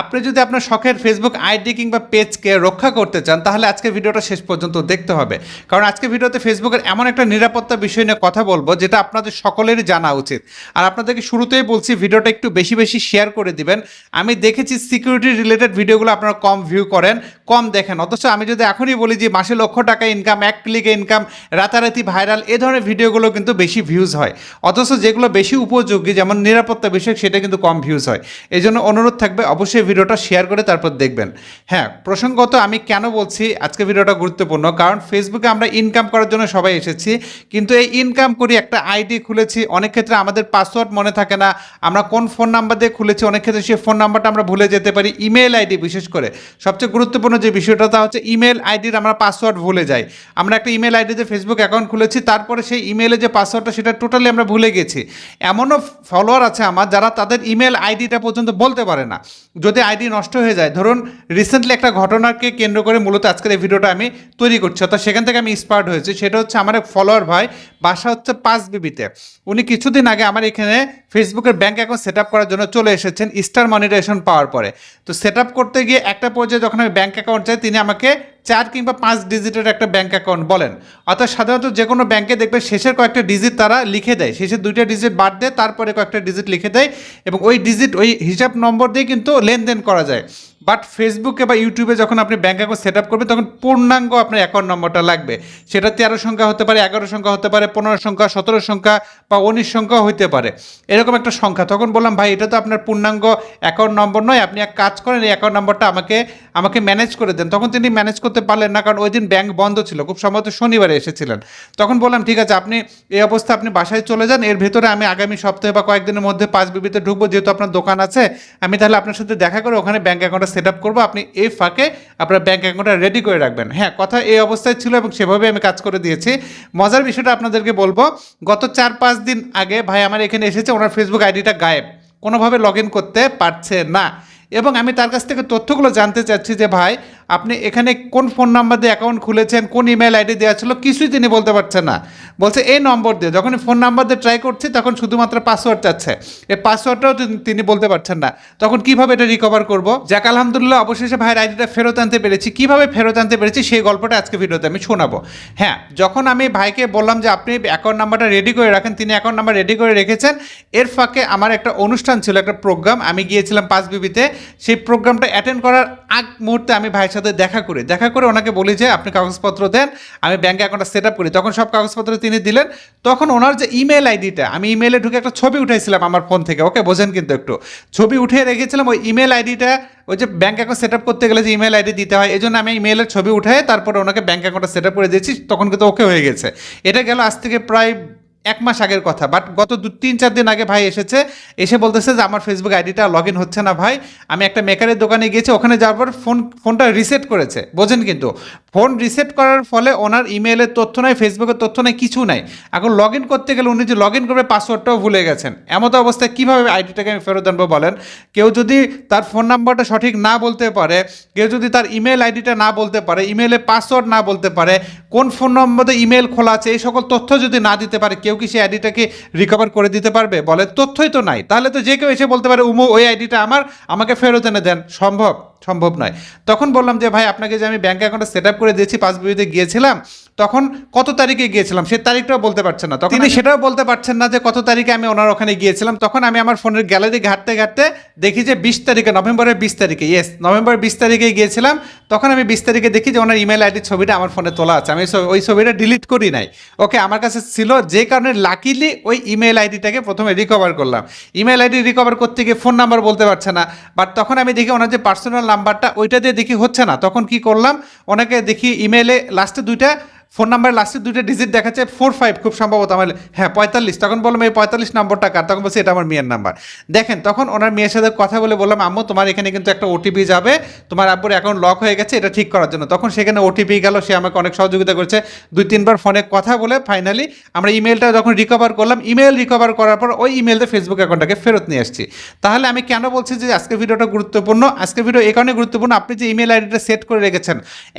আপনি যদি আপনার শখের ফেসবুক আইডি কিংবা পেজকে রক্ষা করতে চান, তাহলে আজকে ভিডিওটা শেষ পর্যন্ত দেখতে হবে। কারণ আজকে ভিডিওতে ফেসবুকের এমন একটা নিরাপত্তা বিষয় নিয়ে কথা বলব, যেটা আপনাদের সকলেরই জানা উচিত। আর আপনাদেরকে শুরুতেই বলছি, ভিডিওটা একটু বেশি বেশি শেয়ার করে দিবেন। আমি দেখেছি সিকিউরিটি রিলেটেড ভিডিওগুলো আপনারা কম ভিউ করেন। কম দেখেন। অথচ আমি যদি এখনই বলি যে মাসে লক্ষ টাকা ইনকাম এক ক্লিকে ইনকাম রাতারাতি ভাইরাল এ ধরনের ভিডিওগুলো কিন্তু বেশি ভিউজ হয়। অথচ যেগুলো বেশি উপযোগী, যেমন নিরাপত্তা বিষয়ক, সেটা কিন্তু কম ভিউজ হয়। এই জন্য অনুরোধ থাকবে, অবশ্যই ভিডিওটা শেয়ার করে তারপর দেখবেন। হ্যাঁ প্রসঙ্গত আমি কেন বলছি, আজকে ভিডিওটা গুরুত্বপূর্ণ, কারণ ফেসবুকে আমরা ইনকাম করার জন্য সবাই এসেছি। কিন্তু এই ইনকাম করি একটা আইডি খুলেছি, অনেক ক্ষেত্রে আমাদের পাসওয়ার্ড মনে থাকে না। আমরা কোন ফোন নাম্বার দিয়ে খুলেছি, অনেক ক্ষেত্রে সেই ফোন নাম্বারটা আমরা ভুলে যেতে পারি ইমেল আইডি বিশেষ করে। সবচেয়ে গুরুত্বপূর্ণ যে বিষয়টা, তা হচ্ছে ইমেল আইডির আমরা পাসওয়ার্ড ভুলে যাই। আমরা একটা ইমেল আইডিতে ফেসবুক অ্যাকাউন্ট খুলেছি, তারপরে সেই ইমেলে যে পাসওয়ার্ডটা সেটা টোটালি আমরা ভুলে গেছি। এমনও ফলোয়ার আছে আমার যারা তাদের ইমেল আইডিটা পর্যন্ত বলতে পারে না। যদি আইডি নষ্ট হয়ে যায়, ধরুন রিসেন্টলি একটা ঘটনাকে কেন্দ্র করে মূলত আজকের এই ভিডিওটা আমি তৈরি করছি, অর্থাৎ সেখান থেকে আমি ইন্সপায়ার্ড হয়েছি। সেটা হচ্ছে আমার এক ফলোয়ার ভাই, বাসা হচ্ছে পাঁচ বিবিতে। উনি কিছুদিন আগে আমার এখানে ফেসবুকের ব্যাঙ্ক অ্যাকাউন্ট সেট করার জন্য চলে এসেছেন স্টার মনিটাইজেশন পাওয়ার পরে। তো সেট করতে গিয়ে একটা পর্যায়ে যখন আমি ব্যাঙ্ক অ্যাকাউন্ট চাই, তিনি আমাকে চার কিংবা পাঁচ ডিজিটের একটা ব্যাঙ্ক অ্যাকাউন্ট বলেন। অর্থাৎ সাধারণত যে কোনো ব্যাঙ্কে দেখবে শেষের কয়েকটা ডিজিট তারা লিখে দেয়। শেষের দুইটা ডিজিট বাদ দেয় তারপরে কয়েকটা ডিজিট লিখে দেয় এবং ওই ডিজিট ওই হিসাব নম্বর দিয়ে কিন্তু লেনদেন করা যায়। বাট ফেসবুকে বা ইউটিউবে যখন আপনি ব্যাঙ্ক অ্যাকাউন্ট সেট আপ করবেন, তখন পূর্ণাঙ্গ আপনার অ্যাকাউন্ট নম্বরটা লাগবে। সেটা তেরো সংখ্যা হতে পারে, এগারো সংখ্যা হতে পারে, পনেরো সংখ্যা, সতেরো সংখ্যা বা উনিশ সংখ্যা হতে পারে। এরকম একটা সংখ্যা। তখন বললাম, ভাই, এটা তো আপনার পূর্ণাঙ্গ অ্যাকাউন্ট নম্বর নয়। আপনি এক কাজ করেন, এই অ্যাকাউন্ট নম্বরটা আমাকে আমাকে ম্যানেজ করে দেন। তখন তিনি ম্যানেজ করতে পারলেন না, কারণ ওই দিন ব্যাংক বন্ধ ছিল। খুব সম্ভবত শনিবারে এসেছিলেন। তখন বললাম, ঠিক আছে, আপনি এই অবস্থা, আপনি বাসায় চলে যান। এর ভেতরে আমি আগামী সপ্তাহে বা কয়েকদিনের মধ্যে পাঁচ বিবিতে ঢুকবো, যেহেতু আপনার দোকান আছে। আমি তাহলে আপনার সাথে দেখা করে ওখানে ব্যাঙ্ক অ্যাকাউন্টটা সেট আপ করব। আপনি এই ফাঁকে আপনার ব্যাঙ্ক অ্যাকাউন্টটা রেডি করে রাখবেন। হ্যাঁ কথা এই অবস্থায় ছিল এবং সেভাবে আমি কাজ করে দিয়েছি। মজার বিষয়টা আপনাদেরকে বলব, গত চার পাঁচ দিন আগে ভাই আমার এখানে এসেছে, ওনার ফেসবুক আইডিটা গায়েব। কোনোভাবে লগ করতে পারছে না। এবং আমি তার কাছ থেকে তথ্যগুলো জানতে চাচ্ছি যে, ভাই আপনি এখানে কোন ফোন নাম্বার দিয়ে অ্যাকাউন্ট খুলেছেন, কোন ইমেল আইডি দেওয়া ছিল, কিছুই তিনি বলতে পারছেন না। বলছে, এই নম্বর দিয়ে। যখন ফোন নাম্বার দিয়ে ট্রাই করছি, তখন শুধুমাত্র পাসওয়ার্ড চাচ্ছে এই পাসওয়ার্ডটাও তিনি- বলতে পারছেন না। তখন কীভাবে এটা রিকভার করব? যাক, আলহামদুলিল্লাহ, অবশেষে ভাইয়ের আইডিটা ফেরত আনতে পেরেছি। কীভাবে ফেরত আনতে পেরেছি, সেই গল্পটা আজকে ভিডিওতে আমি শোনাবো। হ্যাঁ যখন আমি ভাইকে বললাম যে, আপনি অ্যাকাউন্ট নাম্বারটা রেডি করে রাখেন, তিনি অ্যাকাউন্ট নাম্বার রেডি করে রেখেছেন। এর ফাঁকে আমার একটা অনুষ্ঠান ছিল, একটা প্রোগ্রাম আমি গিয়েছিলাম পাঁচ বিবিতে। সেই প্রোগ্রামটা অ্যাটেন্ড করার আগ মুহূর্তে আমি ভাইয়ের সাথে দেখা করি, দেখা করে ওনাকে বলি যে, আপনি কাগজপত্র দেন, আমি ব্যাঙ্ক অ্যাকাউন্টটা সেট আপ করি। তখন সব কাগজপত্র তিনি দিলেন। তখন ওনার যে ইমেল আইডিটা আমি ইমেলে ঢুকে একটা ছবি উঠাইছিলাম আমার ফোন থেকে। ওকে বোঝেন কিন্তু একটু। ছবি উঠে রেখেছিলাম, ওই ইমেল আইডিটা ওই যে ব্যাঙ্ক অ্যাকাউন্ট সেট আপ করতে গেলে যে ইমেল আইডি দিতে হয় এই জন্য আমি ইমেলের ছবি উঠাই তারপরে ওনাকে ব্যাঙ্ক অ্যাকাউন্টটা সেট আপ করে দিয়েছি। তখন কিন্তু ওকে হয়ে গেছে। এটা গেল আজ থেকে প্রায় এক মাস আগের কথা বাট গত দু, তিন, চার দিন আগে ভাই এসেছে, এসে বলতেছে যে আমার ফেসবুক আইডিটা লগ ইন হচ্ছে না ভাই। আমি একটা মেকারের দোকানে গিয়েছি, ওখানে যাওয়ার পর ফোন ফোনটা রিসেট করেছে। বোঝেন কিন্তু ফোন রিসেট করার ফলে ওনার ইমেলের তথ্য নাই ফেসবুকের তথ্য নাই, কিছু নাই। এখন লগ ইন করতে গেলে উনি যে লগ ইন করবে পাসওয়ার্ডটাও ভুলে গেছেন। এমত অবস্থায় কীভাবে আইডিটাকে আমি ফেরত আনব বলেন? কেউ যদি তার ফোন নাম্বারটা সঠিক না বলতে পারে, কেউ যদি তার ইমেল আইডিটা না বলতে পারে ইমেলে পাসওয়ার্ড না বলতে পারে, কোন ফোন নম্বরে ইমেল খোলা আছে, এই সকল তথ্য যদি না দিতে পারে, কেউ কি সেই আইডিটাকে রিকভার করে দিতে পারবে? বলে, তথ্যই তো নাই। তাহলে তো যে কেউ এসে বলতে পারে, উমু, ওই আইডিটা আমার, আমাকে ফেরত এনে দেন। সম্ভব সম্ভব নয়। তখন বললাম যে, ভাই, আপনাকে যে আমি ব্যাঙ্ক অ্যাকাউন্টে সেট আপ করে দিয়েছি, পাঁচ বিবিতে গিয়েছিলাম তখন কত তারিখে গিয়েছিলাম? সে তারিখটাও বলতে পারছেন না। তখন তিনি সেটাও বলতে পারছেন না যে কত তারিখে আমি ওনার ওখানে গিয়েছিলাম। তখন আমি আমার ফোনের গ্যালারি ঘাটতে ঘাটতে দেখি যে বিশ তারিখে নভেম্বরের বিশ তারিখে ইয়েস নভেম্বরের বিশ তারিখে গিয়েছিলাম। তখন আমি বিশ তারিখে দেখি যে ওনার ইমেল আইডির ছবিটা আমার ফোনে তোলা আছে। আমি ওই- ওই ছবিটা ডিলিট করি নাই। ওকে আমার কাছে ছিল যে কারণে লাকিলি ওই ইমেল আইডিটাকে প্রথমে রিকভার করলাম। ইমেল আইডি রিকভার করতে গিয়ে ফোন নাম্বার বলতে পারছে না। বাট তখন আমি দেখি ওনার যে পার্সোনাল নাম্বারটা ওইটা দিয়ে দেখি হচ্ছে না। তখন কি করলাম? ওনাকে দেখি ইমেলে লাস্টে দুইটা ফোন নাম্বার লাস্টে দুইটা ডিজিট দেখাচ্ছে ফোর ফাইভ খুব সম্ভবত আমার হ্যাঁ পঁয়তাল্লিশ। তখন বললাম, এই পঁয়তাল্লিশ নম্বরটা কার? তখন বলছি, এটা আমার মেয়ের নাম্বার। দেখেন, তখন ওনার মেয়ের সাথে কথা বলে বললাম, আম্মু, তোমার এখানে কিন্তু একটা ওটিপি যাবে, তোমার আব্বুর অ্যাকাউন্ট লক হয়ে গেছে, এটা ঠিক করার জন্য। তখন সেখানে ওটিপি গেল, সে আমাকে অনেক সহযোগিতা করেছে। দুই, তিনবার ফোনে কথা বলে ফাইনালি আমরা ইমেলটা যখন রিকভার করলাম ইমেল রিকভার করার পর ওই ইমেলতে ফেসবুক অ্যাকাউন্টটাকে ফেরত নিয়ে আসছি। তাহলে আমি কেন বলছি যে আজকে ভিডিওটা গুরুত্বপূর্ণ? আজকে ভিডিও এই কারণে গুরুত্বপূর্ণ, আপনি যে ইমেল আইডিটা সেট করে রেখেছেন,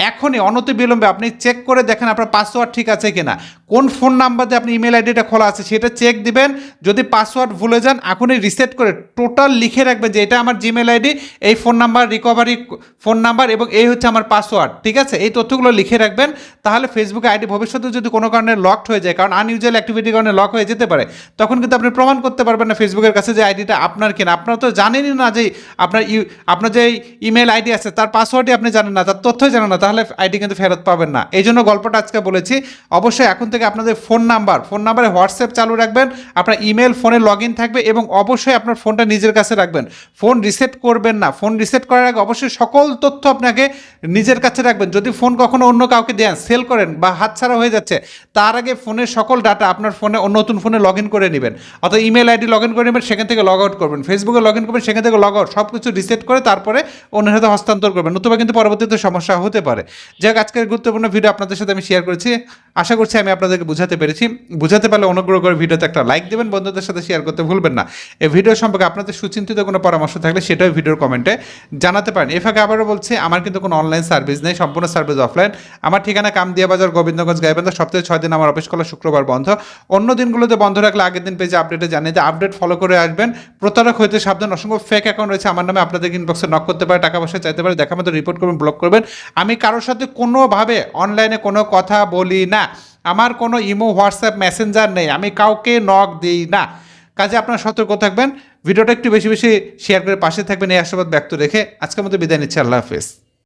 এখনই অনতি বিলম্বে আপনি চেক করে দেখেন আপনার পাসওয়ার্ড ঠিক আছে কিনা? কোন ফোন নাম্বার দিয়ে আপনি ইমেল আইডিটা খোলা আছে সেটা চেক দিবেন। যদি পাসওয়ার্ড ভুলে যান, এখনই রিসেট করে টোটাল লিখে রাখবেন যে এটা আমার জিমেল আইডি এই phone number recovery phone number এবং এই হচ্ছে আমার পাসওয়ার্ড ঠিক আছে? এই তথ্যগুলো লিখে রাখবেন, তাহলে ফেসবুকে আইডি ভবিষ্যতে যদি কোনো কারণে লকড হয়ে যায়, কারণ আনইউজুয়াল অ্যাক্টিভিটির কারণে লক হয়ে যেতে পারে, তখন কিন্তু আপনি প্রমাণ করতে পারবেন না ফেসবুকের কাছে যে আইডিটা আপনার কিনা। আপনারা তো জানেনই না যে আপনার ইউ, আপনার যে ইমেল আইডি আছে, তার পাসওয়ার্ডই আপনি জানেন না, তার তথ্যই জানেন না, তাহলে আইডি কিন্তু ফেরত পাবেন না। এই জন্য গল্পটা আজকে বলেছি। অবশ্যই এখন থেকে আপনাদের ফোন নাম্বার, ফোন নাম্বারে হোয়াটসঅ্যাপ চালু রাখবেন, আপনার ইমেল, ফোনে লগ থাকবে এবং অবশ্যই আপনার ফোনটা নিজের কাছে রাখবেন। ফোন রিসেট করবেন না, ফোন রিসেট করার আগে অবশ্যই সকল তথ্য আপনাকে নিজের কাছে রাখবেন। যদি ফোন কখনো অন্য কাউকে দেন, সেল করেন বা হাতছাড়া হয়ে যাচ্ছে, তার আগে ফোনের সকল ডাটা আপনার ফোনে অন্য নতুন ফোনে লগ করে নেবেন। অথবা ইমেল আইডি লগ করে নেবেন, সেখান থেকে লগ আউট করবেন। ফেসবুকে লগ করবেন, সেখান থেকে লগ আউট সব কিছু রিসেট করে তারপরে অন্যের হাতে হস্তান্তর করবেন। নতুবা কিন্তু পরবর্তীতে সমস্যা হতে পারে। যাক আজকের গুরুত্বপূর্ণ ভিডিও আপনাদের সাথে আমি শেয়ার করেছি। আশা করছি আমি আপনাদেরকে বুঝাতে পেরেছি। বুঝাতে পারলে অনুগ্রহ করে ভিডিওতে একটা লাইক দেবেন, বন্ধুদের সাথে শেয়ার করতে ভুলবেন না। এই ভিডিও সম্পর্কে আপনাদের সুচিন্তিত কোনো পরামর্শ থাকলে সেটাও ভিডিওর কমেন্টে জানাতে পারেন। এ ফাঁকে আবারও বলছি, আমার কিন্তু কোনো অনলাইন সার্ভিস নেই, সম্পূর্ণ সার্ভিস অফলাইন আমার ঠিকানা কামদিয়া বাজার গোবিন্দগঞ্জ, গাইবান্ধা, সপ্তাহে ছয় দিন আমার অফিস খোলা, শুক্রবার বন্ধ। অন্য দিনগুলোতে বন্ধ রাখলে আগের দিন পেজে আপডেটে জানিয়ে যে আপডেট ফলো করে আসবেন। প্রতারক হইতে সাবধান, অসংখ্য ফেক অ্যাকাউন্ট রয়েছে, আমার নামে আপনাদের ইনবক্সে নক করতে পারে, টাকা পয়সা চাইতে পারে দেখা মতো রিপোর্ট করবেন ব্লক করবেন। আমি কারোর সাথে কোনোভাবে অনলাইনে কোনো কথা বলি না। আমার কোনো ইমো, হোয়াটসঅ্যাপ, মেসেঞ্জার নেই, আমি কাউকে নক দিই না। কাজে আপনারা সতর্ক থাকবেন, ভিডিওটা একটু বেশি বেশি শেয়ার করে পাশে থাকবেন, এই আশাবাদ ব্যক্ত রেখে আজকের মতো বিদায় নিচ্ছি, আল্লাহ হাফেজ।